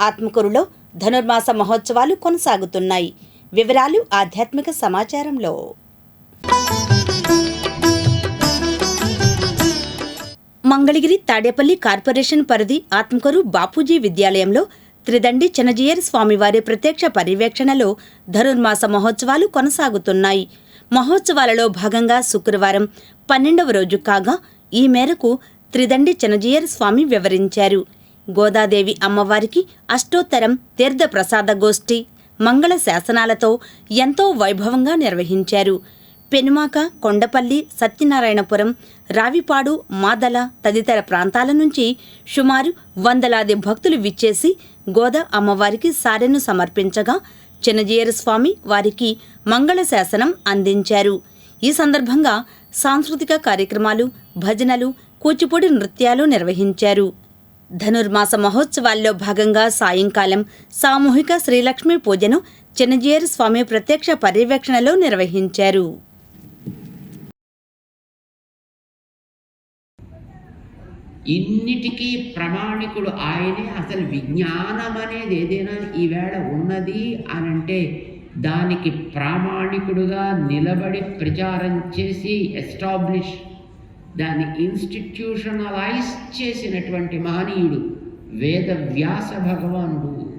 ఆత్మకూరులో ధనుర్మాస మహోత్సవాలు కొనసాగుతున్నాయి. వివరాలు ఆధ్యాత్మిక సమాచారంలో. మంగళగిరి తాడేపల్లి కార్పొరేషన్ పరిధి ఆత్మకూరు బాపూజీ విద్యాలయంలో త్రిదండి చినజీయర్ స్వామివారి ప్రత్యక్ష పర్యవేక్షణలో ధనుర్మాస మహోత్సవాలు కొనసాగుతున్నాయి. మహోత్సవాలలో భాగంగా శుక్రవారం పన్నెండవ రోజు కాగా ఈ మేరకు త్రిదండి చినజీయర్ స్వామి వివరించారు. గోదాదేవి అమ్మవారికి అష్టోత్తరం తీర్థ ప్రసాద గోష్ఠి మంగళ శాసనాలతో ఎంతో వైభవంగా నిర్వహించారు. పెనుమాక కొండపల్లి సత్యనారాయణపురం రావిపాడు మాదల తదితర ప్రాంతాల నుంచి సుమారు వందలాది భక్తులు విచ్చేసి గోదా అమ్మవారికి సారెను సమర్పించగా చిన్నజీయర స్వామి వారికి మంగళ శాసనం అందించారు. ఈ సందర్భంగా సాంస్కృతిక కార్యక్రమాలు భజనలు కూచిపూడి నృత్యాలు నిర్వహించారు. ధనుర్మాస మహోత్సవాల్లో భాగంగా సాయంకాలం సామూహిక శ్రీలక్ష్మి పూజను చిన్నజీయర్ స్వామి ప్రత్యక్ష పర్యవేక్షణలో నిర్వహించారు. ఇన్నిటికీ ప్రమాణికుడు ఆయనే అసలు విజ్ఞానం అనేది ఏదైనా ఈవేళ ఉన్నది అని అంటే దానికి ప్రామాణికుడుగా నిలబడి ప్రచారం చేసి ఎస్టాబ్లిష్ దాన్ని ఇన్స్టిట్యూషనలైజ్ చేసినటువంటి మహనీయుడు వేద వ్యాస భగవానుడు.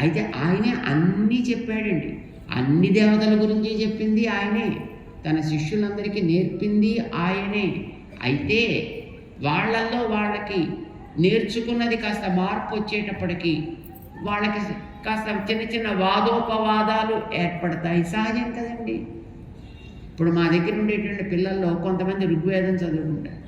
అయితే ఆయనే అన్నీ చెప్పాడండి. అన్ని దేవతల గురించి చెప్పింది ఆయనే. తన శిష్యులందరికీ నేర్పింది ఆయనే. అయితే వాళ్ళల్లో వాళ్ళకి నేర్చుకున్నది కాస్త మార్పు వచ్చేటప్పటికి వాళ్ళకి కాస్త చిన్న చిన్న వాదోపవాదాలు ఏర్పడతాయి. సహజం కదండి. ఇప్పుడు మా దగ్గర ఉండేటువంటి పిల్లల్లో కొంతమంది ఋగ్వేదం చదువుకుంటారు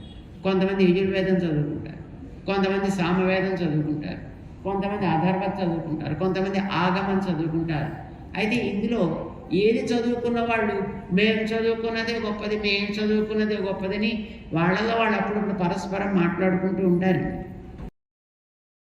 కొంతమంది యజుర్వేదం చదువుకుంటారు కొంతమంది సామవేదం చదువుకుంటారు కొంతమంది అధర్వత్ చదువుకుంటారు కొంతమంది ఆగమం చదువుకుంటారు. అయితే ఇందులో ఏది చదువుకున్న వాళ్ళు మేము చదువుకున్నదే గొప్పది మేము చదువుకున్నదే గొప్పదని వాళ్ళలో వాళ్ళు అప్పుడప్పుడు పరస్పరం మాట్లాడుకుంటూ ఉంటారు.